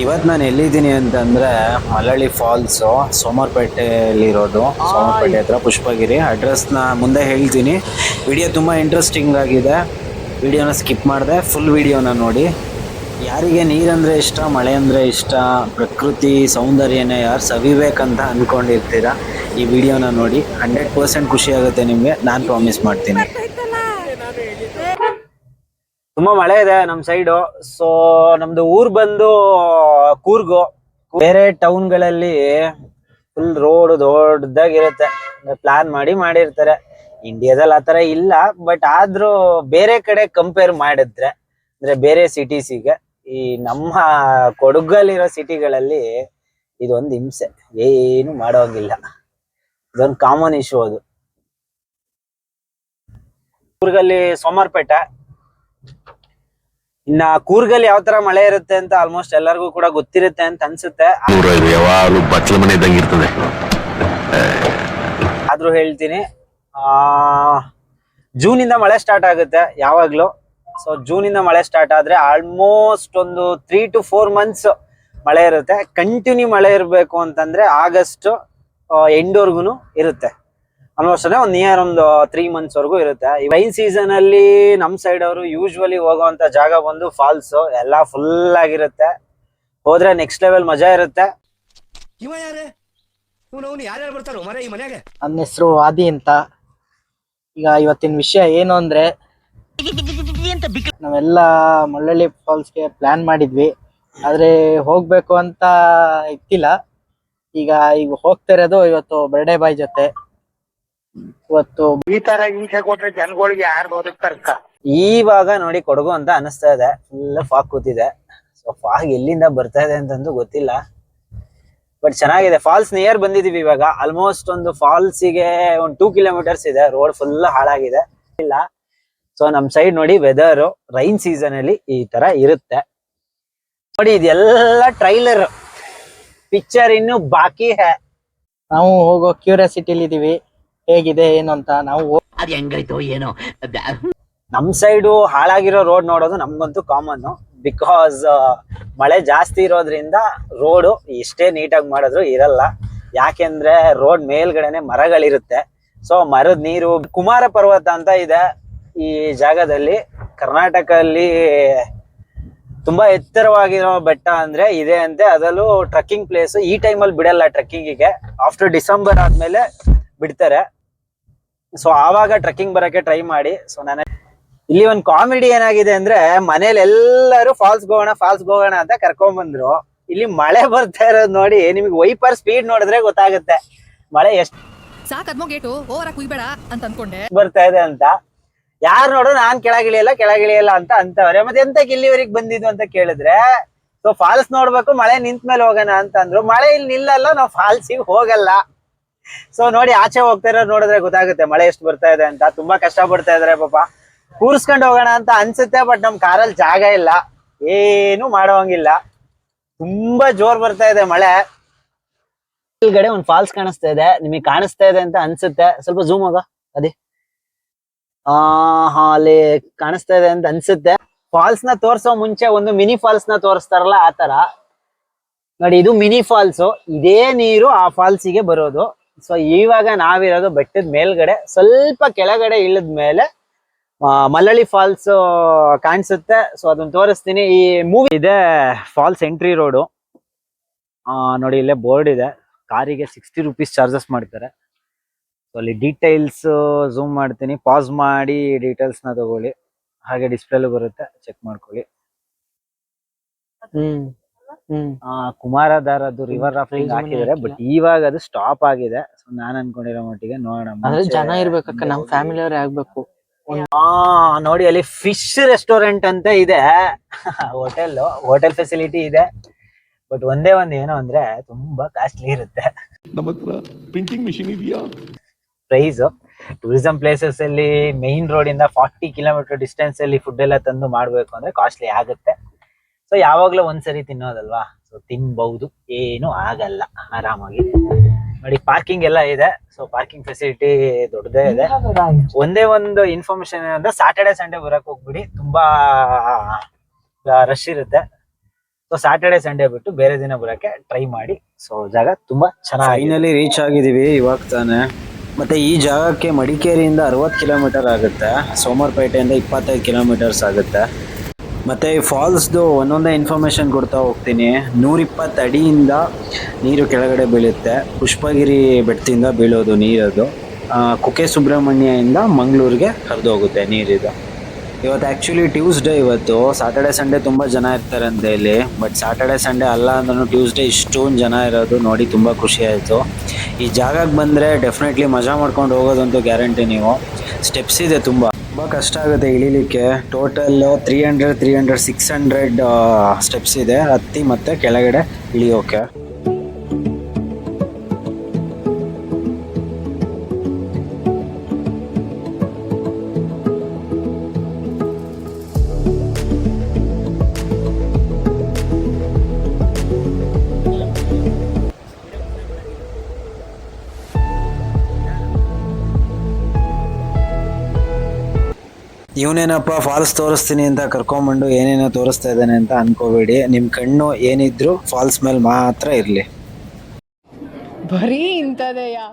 ಇವತ್ತು ನಾನು ಎಲ್ಲಿದ್ದೀನಿ ಅಂತಂದ್ರೆ ಮಲಳಿ ಫಾಲ್ಸು ಸೋಮವಾರಪೇಟೆಯಲ್ಲಿರೋದು ಸೋಮವಾರಪೇಟೆ ಹತ್ರ ಪುಷ್ಪಗಿರಿ. ಅಡ್ರೆಸ್ನ ಮುಂದೆ ಹೇಳ್ತೀನಿ. ವಿಡಿಯೋ ತುಂಬ ಇಂಟ್ರೆಸ್ಟಿಂಗ್ ಆಗಿದೆ. ವಿಡಿಯೋನ ಸ್ಕಿಪ್ ಮಾಡಿದೆ. ಫುಲ್ ವಿಡಿಯೋನ ನೋಡಿ. ಯಾರಿಗೆ ನೀರಂದರೆ ಇಷ್ಟ ಮಳೆ ಅಂದರೆ ಇಷ್ಟ ಪ್ರಕೃತಿ ಸೌಂದರ್ಯನ ಯಾರು ಸವಿಬೇಕಂತ ಅಂದ್ಕೊಂಡಿರ್ತೀರ ಈ ವಿಡಿಯೋನ ನೋಡಿ. ಹಂಡ್ರೆಡ್ ಪರ್ಸೆಂಟ್ ಖುಷಿ ಆಗುತ್ತೆ ನಿಮಗೆ. ನಾನು ಪ್ರಾಮಿಸ್ ಮಾಡ್ತೀನಿ. ತುಂಬಾ ಮಳೆ ಇದೆ ನಮ್ ಸೈಡು ಸೊ ನಮ್ದು ಊರ್ ಬಂದು ಕೂರ್ಗು. ಬೇರೆ ಟೌನ್ಗಳಲ್ಲಿ ಫುಲ್ ರೋಡ್ ದೊಡ್ಡದಾಗಿರುತ್ತೆ ಪ್ಲಾನ್ ಮಾಡಿ ಮಾಡಿರ್ತಾರೆ. ಇಂಡಿಯಾದಲ್ಲಿ ಆತರ ಇಲ್ಲ ಬಟ್ ಆದ್ರೂ ಬೇರೆ ಕಡೆ ಕಂಪೇರ್ ಮಾಡಿದ್ರೆ, ಅಂದ್ರೆ ಬೇರೆ ಸಿಟೀಸಿಗೆ ಈ ನಮ್ಮ ಕೊಡಗಲ್ಲಿರೋ ಸಿಟಿಗಳಲ್ಲಿ ಇದೊಂದು ಹಿಂಸೆ. ಏನು ಮಾಡೋಂಗಿಲ್ಲ. ಇದೊಂದು ಕಾಮನ್ ಇಶ್ಯೂ ಅದು. ಕೂರ್ಗಲ್ಲಿ ಸೋಮವಾರಪೇಟೆ ಇನ್ನ ಕೂರ್ಗಲ್ಲಿ ಯಾವ ತರ ಮಳೆ ಇರುತ್ತೆ ಅಂತ ಆಲ್ಮೋಸ್ಟ್ ಎಲ್ಲರಿಗೂ ಕೂಡ ಗೊತ್ತಿರುತ್ತೆ ಅಂತ ಅನ್ಸುತ್ತೆ. ಯಾವಾಗಲೂ ಬಚ್ಚಲ ಮನೆ ಇದ್ದಂಗೆ ಇರ್ತದೆ. ಆದ್ರೂ ಹೇಳ್ತೀನಿ ಆ ಜೂನ್ ಇಂದ ಮಳೆ ಸ್ಟಾರ್ಟ್ ಆಗುತ್ತೆ ಯಾವಾಗ್ಲೂ. ಸೊ ಜೂನ್ ಇಂದ ಮಳೆ ಸ್ಟಾರ್ಟ್ ಆದ್ರೆ ಆಲ್ಮೋಸ್ಟ್ ಒಂದು ತ್ರೀ ಟು ಫೋರ್ ಮಂತ್ಸ್ ಮಳೆ ಇರುತ್ತೆ. ಕಂಟಿನ್ಯೂ ಮಳೆ ಇರಬೇಕು ಅಂತಂದ್ರೆ ಆಗಸ್ಟ್ ಎಂಡ್ವರ್ಗು ಇರುತ್ತೆ. ಆಲ್ಮೋಸ್ಟ್ ಅಂದ್ರೆ ಒಂದು ನಿಯರ್ ಒಂದು ತ್ರೀ ಮಂತ್ಸ್ ವರೆಗೂ ಇರುತ್ತೆ. ಈ ರೈನ್ ಸೀಸನ್ ಅಲ್ಲಿ ನಮ್ ಸೈಡ್ ಅವರು ಯೂಶ್ವಲಿ ಹೋಗುವಂತ ಜಾಗ ಬಂದು ಫಾಲ್ಸ್ ಎಲ್ಲಾ ಫುಲ್ ಆಗಿರುತ್ತೆ. ಹೋದ್ರೆ ನೆಕ್ಸ್ಟ್ ಲೆವೆಲ್ ಮಜಾ ಇರುತ್ತೆ. ನನ್ನ ಹೆಸರು ಆದಿ ಅಂತ. ಈಗ ಇವತ್ತಿನ ವಿಷಯ ಏನು ಅಂದ್ರೆ ನಾವೆಲ್ಲ ಮಳ್ಳಳ್ಳಿ ಫಾಲ್ಸ್ಗೆ ಪ್ಲಾನ್ ಮಾಡಿದ್ವಿ. ಆದ್ರೆ ಹೋಗ್ಬೇಕು ಅಂತ ಇತ್ತಿಲ್ಲ ಈಗ ಈಗ ಹೋಗ್ತಾ ಇರೋದು ಇವತ್ತು ಬರ್ಡೇ ಬಾಯ್ ಜೊತೆ. ಇವತ್ತು ಈ ತರ ಹಿಂಸೆ ಕೊಟ್ರೆ ಜನಗಳಿಗೆ ಯಾರು ಬದುಕ್ತಾರಕ್ಕ ಈವಾಗ ನೋಡಿ ಕೊಡಗು ಅಂತ ಅನಿಸ್ತಾ ಇದೆ. ಫುಲ್ ಫಾಗ್ ಕೂತಿದೆ. ಸೊ ಫಾಗ್ ಎಲ್ಲಿಂದ ಬರ್ತಾ ಇದೆ ಅಂತಂದು ಗೊತ್ತಿಲ್ಲ. ಬಟ್ ಚೆನ್ನಾಗಿದೆ. ಫಾಲ್ಸ್ ನಿಯರ್ ಬಂದಿದೀವಿ ಇವಾಗ. ಆಲ್ಮೋಸ್ಟ್ ಒಂದು ಫಾಲ್ಸಿಗೆ ಒಂದು ಟೂ ಕಿಲೋಮೀಟರ್ಸ್ ಇದೆ. ರೋಡ್ ಫುಲ್ ಹಾಳಾಗಿದೆ. ಇಲ್ಲ. ಸೊ ನಮ್ ಸೈಡ್ ನೋಡಿ ವೆದರ್ ರೈನ್ ಸೀಸನ್ ಅಲ್ಲಿ ಈ ತರ ಇರುತ್ತೆ. ನೋಡಿ ಇದೆಲ್ಲ ಟ್ರೈಲರ್ ಪಿಕ್ಚರ್ ಇನ್ನು ಬಾಕಿ ಹೇ. ನಾವು ಹೋಗೋ ಕ್ಯೂರಿಯಾಸಿಟಿಲಿ ಇದೀವಿ. ಹೇಗಿದೆ ಏನು ಅಂತ ನಾವು ಅದು ಅದ್ ಏನು. ನಮ್ ಸೈಡು ಹಾಳಾಗಿರೋ ರೋಡ್ ನೋಡೋದು ನಮ್ಗಂತೂ ಕಾಮನ್ ಬಿಕಾಸ್ ಮಳೆ ಜಾಸ್ತಿ ಇರೋದ್ರಿಂದ ರೋಡು ಇಷ್ಟೇ ನೀಟಾಗಿ ಮಾಡಿದ್ರು ಇರಲ್ಲ. ಯಾಕೆಂದ್ರೆ ರೋಡ್ ಮೇಲ್ಗಡೆನೆ ಮರಗಳಿರುತ್ತೆ. ಸೊ ಮರದ ನೀರು ಕುಮಾರ ಪರ್ವತ ಅಂತ ಇದೆ ಈ ಜಾಗದಲ್ಲಿ. ಕರ್ನಾಟಕದಲ್ಲಿ ತುಂಬಾ ಎತ್ತರವಾಗಿರೋ ಬೆಟ್ಟ ಅಂದ್ರೆ ಇದೆ ಅಂತೆ. ಅದರಲ್ಲೂ ಟ್ರಕ್ಕಿಂಗ್ ಪ್ಲೇಸ್ ಈ ಟೈಮಲ್ಲಿ ಬಿಡಲ್ಲ ಟ್ರಕ್ಕಿಂಗಿಗೆ ಆಫ್ಟರ್ ಡಿಸೆಂಬರ್ ಆದ್ಮೇಲೆ ಬಿಡ್ತಾರೆ. ಸೊ ಆವಾಗ ಟ್ರೆಕ್ಕಿಂಗ್ ಬರಕ್ಕೆ ಟ್ರೈ ಮಾಡಿ. ಸೊ ನಾನು ಇಲ್ಲಿ ಒಂದು ಕಾಮಿಡಿ ಏನಾಗಿದೆ ಅಂದ್ರೆ ಮನೇಲಿ ಎಲ್ಲರೂ ಫಾಲ್ಸ್ ಹೋಗೋಣ ಫಾಲ್ಸ್ ಹೋಗೋಣ ಅಂತ ಕರ್ಕೊಂಡ್ ಬಂದ್ರು ಇಲ್ಲಿ ಮಳೆ ಬರ್ತಾ ಇರೋದು ನೋಡಿ ನಿಮಗೆ ವೈಪರ್ ಸ್ಪೀಡ್ ನೋಡಿದ್ರೆ ಗೊತ್ತಾಗುತ್ತೆ. ಮಳೆ ಎಷ್ಟು ಅಂತ ಅನ್ಕೊಂಡೆ. ಬರ್ತಾ ಇದೆ ಅಂತ. ಯಾರು ನೋಡು ನಾನ್ ಕೆಳಗಿಳಿಯಲ್ಲ ಕೆಳಗಿಳಿಯಲ್ಲ ಅಂತ ಅಂತವ್ರೆ. ಮತ್ತೆ ಎಂತ ಇಲ್ಲಿವರೆಗೆ ಬಂದಿದ್ದು ಅಂತ ಕೇಳಿದ್ರೆ ಸೊ ಫಾಲ್ಸ್ ನೋಡ್ಬೇಕು ಮಳೆ ನಿಂತ ಮೇಲೆ ಹೋಗೋಣ ಅಂತ ಅಂದ್ರು. ಮಳೆ ಇಲ್ಲಿ ನಿಲ್ಲಲ್ಲ ನಾವು ಫಾಲ್ಸಿಗೆ ಹೋಗಲ್ಲ. ಸೊ ನೋಡಿ ಆಚೆ ಹೋಗ್ತಾ ಇರೋದು ನೋಡಿದ್ರೆ ಗೊತ್ತಾಗುತ್ತೆ ಮಳೆ ಎಷ್ಟು ಬರ್ತಾ ಇದೆ ಅಂತ. ತುಂಬಾ ಕಷ್ಟ ಪಡ್ತಾ ಇದಾರೆ ಪಾಪ. ಕೂರ್ಸ್ಕೊಂಡು ಹೋಗೋಣ ಅಂತ ಅನ್ಸುತ್ತೆ ಬಟ್ ನಮ್ ಕಾರಲ್ಲಿ ಜಾಗ ಇಲ್ಲ. ಏನು ಮಾಡೋಂಗಿಲ್ಲ. ತುಂಬಾ ಜೋರ್ ಬರ್ತಾ ಇದೆ ಮಳೆ. ಕೆಳಗಡೆ ಒಂದ್ ಫಾಲ್ಸ್ ಕಾಣಿಸ್ತಾ ಇದೆ. ನಿಮಗೆ ಕಾಣಿಸ್ತಾ ಇದೆ ಅಂತ ಅನ್ಸುತ್ತೆ. ಸ್ವಲ್ಪ ಝೂಮ್ ಆಗ ಅದೇ. ಆ ಹಾ ಅಲ್ಲಿ ಕಾಣಿಸ್ತಾ ಇದೆ ಅಂತ ಅನ್ಸುತ್ತೆ. ಫಾಲ್ಸ್ನ ತೋರ್ಸೋ ಮುಂಚೆ ಒಂದು ಮಿನಿ ಫಾಲ್ಸ್ನ ತೋರಿಸ್ತಾರಲ್ಲ, ಆ ತರ. ನೋಡಿ, ಇದು ಮಿನಿ ಫಾಲ್ಸ್ ಇದೇ ನೀರು ಆ ಫಾಲ್ಸಿಗೆ ಬರೋದು. ಸೊ ಇವಾಗ ನಾವಿರೋದು ಬೆಟ್ಟದ ಮೇಲ್ಗಡೆ, ಸ್ವಲ್ಪ ಕೆಳಗಡೆ ಇಳಿದ ಮೇಲೆ ಮಲ್ಲಳ್ಳಿ ಫಾಲ್ಸ್ ಕಾಣಿಸುತ್ತೆ. ಸೊ ಅದನ್ನ ತೋರಿಸ್ತೀನಿ. ಈ ಮೂವಿ ಇದೆ, ಫಾಲ್ಸ್ ಎಂಟ್ರಿ ರೋಡು. ನೋಡಿ, ಇಲ್ಲೇ ಬೋರ್ಡ್ ಇದೆ. ಕಾರಿಗೆ ಸಿಕ್ಸ್ಟಿ ರುಪೀಸ್ ಚಾರ್ಜಸ್ ಮಾಡ್ತಾರೆ. ಸೊ ಅಲ್ಲಿ ಡೀಟೇಲ್ಸ್ ಝೂಮ್ ಮಾಡ್ತೀನಿ. ಪಾಸ್ ಮಾಡಿ ಡೀಟೇಲ್ಸ್ನ ತಗೊಳ್ಳಿ. ಹಾಗೆ ಡಿಸ್ಪ್ಲೇಲು ಬರುತ್ತೆ. ಚೆಕ್ ಮಾಡ್ಕೊಳ್ಳಿ. ಹ್ಮ್. ಕುಮಾರಧಾರದ್ದು ರಿವರ್ ರಾಫ್ಟಿಂಗ್ ಹಾಕಿದ್ರೆ ಹಾಕಿದ್ದಾರೆ ಬಟ್ ಇವಾಗ ಅದು ಸ್ಟಾಪ್ ಆಗಿದೆ. ಸೊ ನಾನ್ ಅನ್ಕೊಂಡಿರೋ ಮಟ್ಟಿಗೆ ನೋಡೋಣ. ಜನ ಇರ್ಬೇಕಕ್ಕ ನಮ್ ಫ್ಯಾಮಿಲಿ ಅವ್ರೇ ಆಗ್ಬೇಕು. ಆ ನೋಡಿ ಅಲ್ಲಿ ಫಿಶ್ ರೆಸ್ಟೋರೆಂಟ್ ಅಂತ ಇದೆ. ಹೋಟೆಲ್ ಹೋಟೆಲ್ ಫೆಸಿಲಿಟಿ ಇದೆ. ಬಟ್ ಒಂದೇ ಒಂದ್ ಏನೋ ಅಂದ್ರೆ ತುಂಬಾ ಕಾಸ್ಟ್ಲಿ ಇರುತ್ತೆ. ಪ್ರಿಂಟಿಂಗ್ ಮಿಷಿನ್ ಇದೆಯಾ? ಪ್ರೈಸ್ ಟೂರಿಸಂ ಪ್ಲೇಸಸ್ ಅಲ್ಲಿ ಮೈನ್ ರೋಡ್ ಇಂದ ಫಾರ್ಟಿ ಕಿಲೋಮೀಟರ್ ಡಿಸ್ಟೆನ್ಸ್ ಅಲ್ಲಿ ಫುಡ್ ಎಲ್ಲ ತಂದು ಮಾಡ್ಬೇಕು ಅಂದ್ರೆ ಕಾಸ್ಟ್ಲಿ ಆಗುತ್ತೆ. ಸೊ ಯಾವಾಗ್ಲೂ ಒಂದ್ಸರಿ ತಿನ್ನೋದಲ್ವಾ? ಸೊ ತಿನ್ಬಹುದು. ಏನು ಆಗಲ್ಲ. ಆರಾಮಾಗಿ. ನೋಡಿ ಪಾರ್ಕಿಂಗ್ ಎಲ್ಲ ಇದೆ. ಸೊ ಪಾರ್ಕಿಂಗ್ ಫೆಸಿಲಿಟಿ ದೊಡ್ಡದೇ ಇದೆ. ಒಂದೇ ಒಂದು ಇನ್ಫಾರ್ಮೇಶನ್ ಏನಂದ್ರೆ ಸಾಟರ್ಡೆ ಸಂಡೇ ಬರಕ್ ಹೋಗ್ಬಿಡಿ. ತುಂಬಾ ರಶ್ ಇರುತ್ತೆ. ಸೊ ಸಾಟರ್ಡೆ ಸಂಡೇ ಬಿಟ್ಟು ಬೇರೆ ದಿನ ಬರಕ್ಕೆ ಟ್ರೈ ಮಾಡಿ. ಸೊ ಜಾಗ ತುಂಬಾ ಚೆನ್ನಾಗಿ ಫೈನಲಿ ರೀಚ್ ಆಗಿದೀವಿ ಇವಾಗ ತಾನೆ. ಮತ್ತೆ ಈ ಜಾಗಕ್ಕೆ ಮಡಿಕೇರಿಯಿಂದ ಅರವತ್ತು ಕಿಲೋಮೀಟರ್ ಆಗುತ್ತೆ. ಸೋಮವಾರಪೇಟೆಯಿಂದ ಇಪ್ಪತ್ತೈದು ಕಿಲೋಮೀಟರ್ಸ್ ಆಗುತ್ತೆ. ಮತ್ತೆ ಈ ಫಾಲ್ಸ್ದು ಒಂದೊಂದೇ ಇನ್ಫಾರ್ಮೇಷನ್ ಕೊಡ್ತಾ ಹೋಗ್ತೀನಿ. ನೂರಿಪ್ಪತ್ತು ಅಡಿಯಿಂದ ನೀರು ಕೆಳಗಡೆ ಬೀಳುತ್ತೆ. ಪುಷ್ಪಗಿರಿ ಬೆಟ್ಟದಿಂದ ಬೀಳೋದು ನೀರದು. ಕುಕ್ಕೆ ಸುಬ್ರಹ್ಮಣ್ಯದಿಂದ ಮಂಗಳೂರಿಗೆ ಹರಿದು ಹೋಗುತ್ತೆ ನೀರಿದು. ಇವತ್ತು ಆ್ಯಕ್ಚುಲಿ ಟ್ಯೂಸ್ಡೇ ಇವತ್ತು. ಸಾಟರ್ಡೆ ಸಂಡೇ ತುಂಬ ಜನ ಇರ್ತಾರೆ ಅಂತ ಇಲ್ಲಿ. ಬಟ್ ಸಾಟರ್ಡೆ ಸಂಡೇ ಅಲ್ಲ ಅಂದ್ರೂ ಟ್ಯೂಸ್ಡೇ ಇಷ್ಟೊಂದು ಜನ ಇರೋದು ನೋಡಿ ತುಂಬ ಖುಷಿ ಆಯಿತು. ಈ ಜಾಗಕ್ಕೆ ಬಂದರೆ ಡೆಫಿನೆಟ್ಲಿ ಮಜಾ ಮಾಡ್ಕೊಂಡು ಹೋಗೋದಂತೂ ಗ್ಯಾರಂಟಿ ನೀವು. ಸ್ಟೆಪ್ಸ್ ಇದೆ ತುಂಬ. ತುಂಬ ಕಷ್ಟ ಆಗುತ್ತೆ ಇಳಿಲಿಕ್ಕೆ. Total three hundred three hundred six hundred steps ಇದೆ. ಹತ್ತಿ ಮತ್ತು ಕೆಳಗಡೆ ಇಳಿಯೋಕೆ. ಇವನೇನಪ್ಪ ಫಾಲ್ಸ್ ತೋರಿಸ್ತೀನಿ ಅಂತ ಕರ್ಕೊಂಬಂಡು ಏನೇನೋ ತೋರಿಸ್ತಾ ಇದ್ದಾನೆ ಅಂತ ಅನ್ಕೋಬೇಡಿ. ನಿಮ್ಮ ಕಣ್ಣು ಏನಿದ್ರು ಫಾಲ್ಸ್ ಮೇಲೆ ಮಾತ್ರ ಇರಲಿ. ಬರೀ ಇಂಥದೆಯಾ?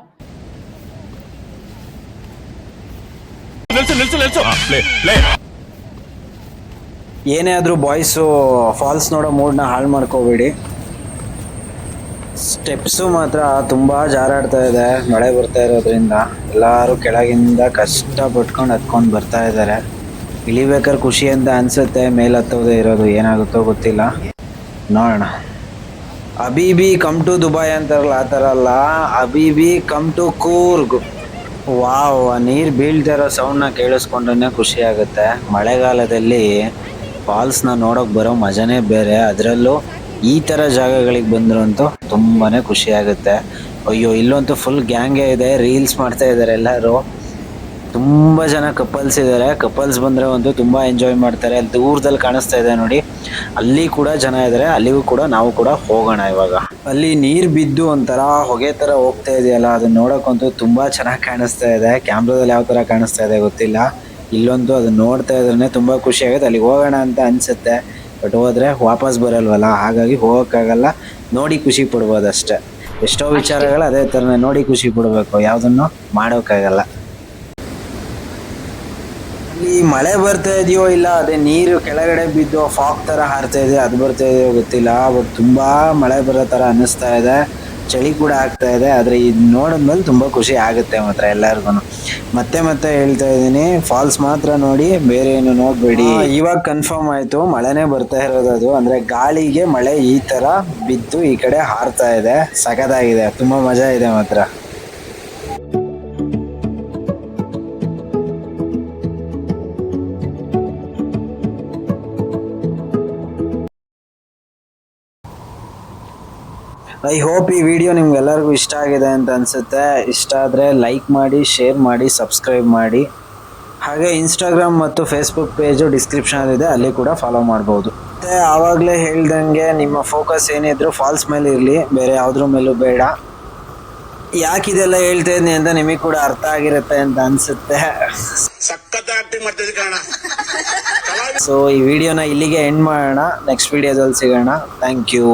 ಏನೇ ಆದ್ರೂ ಬಾಯ್ಸು ಫಾಲ್ಸ್ ನೋಡೋ ಮೂಡ್ನ ಹಾಳು ಮಾಡ್ಕೋಬೇಡಿ. ಸ್ಟೆಪ್ಸು ಮಾತ್ರ ತುಂಬ ಜಾರಾಡ್ತಾ ಇದೆ. ಮಳೆ ಬರ್ತಾ ಇರೋದ್ರಿಂದ ಎಲ್ಲರೂ ಕೆಳಗಿಂದ ಕಷ್ಟ ಪಟ್ಕೊಂಡು ಹತ್ಕೊಂಡು ಬರ್ತಾ ಇದ್ದಾರೆ. ಇಳಿಬೇಕಾದ್ರೆ ಖುಷಿ ಅಂತ ಅನ್ಸುತ್ತೆ, ಮೇಲೆ ಹತ್ತೋದೇ ಇರೋದು, ಏನಾಗುತ್ತೋ ಗೊತ್ತಿಲ್ಲ. ನೋಡೋಣ. ಅಬಿಬಿ ಕಮ್ ಟು ದುಬೈ ಅಂತಾರಲ್ಲ, ಆ ಥರ ಅಲ್ಲ. ಅಬಿಬಿ ಕಮ್ ಟು ಕೂರ್ಗ್ ವಾವ್ ನೀರು ಬೀಳ್ತಾ ಇರೋ ಸೌಂಡ್ನ ಕೇಳಿಸ್ಕೊಂಡ್ರೆ ಖುಷಿ ಆಗುತ್ತೆ. ಮಳೆಗಾಲದಲ್ಲಿ ಫಾಲ್ಸ್ನ ನೋಡೋಕೆ ಬರೋ ಮಜಾನೇ ಬೇರೆ. ಅದರಲ್ಲೂ ಈ ಥರ ಜಾಗಗಳಿಗೆ ಬಂದ್ರು ಅಂತೂ ತುಂಬಾನೇ ಖುಷಿ ಆಗುತ್ತೆ. ಅಯ್ಯೋ ಇಲ್ಲಂತೂ ಫುಲ್ ಗ್ಯಾಂಗೇ ಇದೆ ರೀಲ್ಸ್ ಮಾಡ್ತಾ ಇದ್ದಾರೆ ಎಲ್ಲರೂ. ತುಂಬ ಜನ ಕಪಲ್ಸ್ ಇದ್ದಾರೆ ಕಪಲ್ಸ್ ಬಂದರೆ ಒಂದು ತುಂಬ ಎಂಜಾಯ್ ಮಾಡ್ತಾರೆ. ಅಲ್ಲಿ ದೂರದಲ್ಲಿ ಕಾಣಿಸ್ತಾ ಇದೆ ನೋಡಿ. ಅಲ್ಲಿ ಕೂಡ ಜನ ಇದ್ದಾರೆ ಅಲ್ಲಿಗೂ ಕೂಡ ನಾವು ಕೂಡ ಹೋಗೋಣ ಇವಾಗ. ಅಲ್ಲಿ ನೀರು ಬಿದ್ದು ಒಂಥರ ಹೊಗೆ ಥರ ಹೋಗ್ತಾ ಇದೆಯಲ್ಲ, ಅದನ್ನ ನೋಡೋಕ್ಕಂತೂ ತುಂಬ ಚೆನ್ನಾಗಿ ಕಾಣಿಸ್ತಾ ಇದೆ. ಕ್ಯಾಮ್ರಾದಲ್ಲಿ ಯಾವ ಥರ ಕಾಣಿಸ್ತಾ ಇದೆ ಗೊತ್ತಿಲ್ಲ. ಇಲ್ಲೊಂದು ಅದನ್ನ ನೋಡ್ತಾ ಇದ್ರೆ ತುಂಬ ಖುಷಿ ಆಗುತ್ತೆ. ಅಲ್ಲಿಗೆ ಹೋಗೋಣ ಅಂತ ಅನಿಸುತ್ತೆ. ಬಟ್ ಹೋದ್ರೆ ವಾಪಸ್ ಬರಲ್ವಲ್ಲ? ಹಾಗಾಗಿ ಹೋಗೋಕ್ಕಾಗಲ್ಲ. ನೋಡಿ ಖುಷಿ ಪಡ್ಬೋದು ಅಷ್ಟೇ. ಎಷ್ಟೋ ವಿಚಾರಗಳು ಅದೇ ಥರನೇ ನೋಡಿ ಖುಷಿ ಪಡಬೇಕು. ಯಾವುದನ್ನು? ಮಾಡೋಕ್ಕಾಗಲ್ಲ. ಈ ಮಳೆ ಬರ್ತಾ ಇದೆಯೋ ಇಲ್ಲ ಅದೇ ನೀರು ಕೆಳಗಡೆ ಬಿದ್ದು ಫಾಗ್ ಥರ ಹಾರ್ತಾ ಇದೆ ಅದು ಬರ್ತಾ ಇದೆಯೋ ಗೊತ್ತಿಲ್ಲ. ಬಟ್ ತುಂಬಾ ಮಳೆ ಬರೋ ತರ ಅನ್ನಿಸ್ತಾ ಇದೆ. ಚಳಿ ಕೂಡ ಆಗ್ತಾ ಇದೆ, ಆದ್ರೆ ಇದು ನೋಡಿದ್ಮೇಲೆ ತುಂಬಾ ಖುಷಿ ಆಗುತ್ತೆ ಮಾತ್ರ ಎಲ್ಲರಿಗೂ ಮತ್ತೆ ಮತ್ತೆ ಹೇಳ್ತಾ ಇದ್ದೀನಿ ಫಾಲ್ಸ್ ಮಾತ್ರ ನೋಡಿ, ಬೇರೆ ಏನು ನೋಡ್ಬೇಡಿ. ಇವಾಗ ಕನ್ಫರ್ಮ್ ಆಯ್ತು, ಮಳೆನೇ ಬರ್ತಾ ಇರೋದು ಅದು. ಅಂದ್ರೆ ಗಾಳಿಗೆ ಮಳೆ ಈ ತರ ಬಿದ್ದು ಈ ಕಡೆ ಹಾರ್ತಾ ಇದೆ. ಸಖತ್ತಾಗಿದೆ, ತುಂಬಾ ಮಜಾ ಇದೆ ಮಾತ್ರ. ಐ ಹೋಪ್ ಈ ವಿಡಿಯೋ ನಿಮ್ಗೆಲ್ಲರಿಗೂ ಇಷ್ಟ ಆಗಿದೆ ಅಂತ ಅನಿಸುತ್ತೆ. ಇಷ್ಟ ಆದರೆ ಲೈಕ್ ಮಾಡಿ ಶೇರ್ ಮಾಡಿ ಸಬ್ಸ್ಕ್ರೈಬ್ ಮಾಡಿ. ಹಾಗೆ ಇನ್ಸ್ಟಾಗ್ರಾಮ್ ಮತ್ತು ಫೇಸ್ಬುಕ್ ಪೇಜು ಡಿಸ್ಕ್ರಿಪ್ಷನಲ್ಲಿದೆ ಅಲ್ಲಿ ಕೂಡ ಫಾಲೋ ಮಾಡ್ಬೋದು. ಮತ್ತು ಆವಾಗಲೇ ಹೇಳ್ದಂಗೆ ನಿಮ್ಮ ಫೋಕಸ್ ಏನಿದ್ರು ಫಾಲ್ಸ್ ಮೇಲೆ ಇರಲಿ ಬೇರೆ ಯಾವುದ್ರ ಮೇಲೂ ಬೇಡ. ಯಾಕಿದೆಲ್ಲ ಹೇಳ್ತಾ ಇದ್ದೀನಿ ಅಂತ ನಿಮಗೆ ಕೂಡ ಅರ್ಥ ಆಗಿರುತ್ತೆ ಅಂತ ಅನಿಸುತ್ತೆ. ಸೊ ಈ ವಿಡಿಯೋನ ಇಲ್ಲಿಗೆ ಎಂಡ್ ಮಾಡೋಣ ನೆಕ್ಸ್ಟ್ ವಿಡಿಯೋದಲ್ಲಿ ಸಿಗೋಣ. Thank you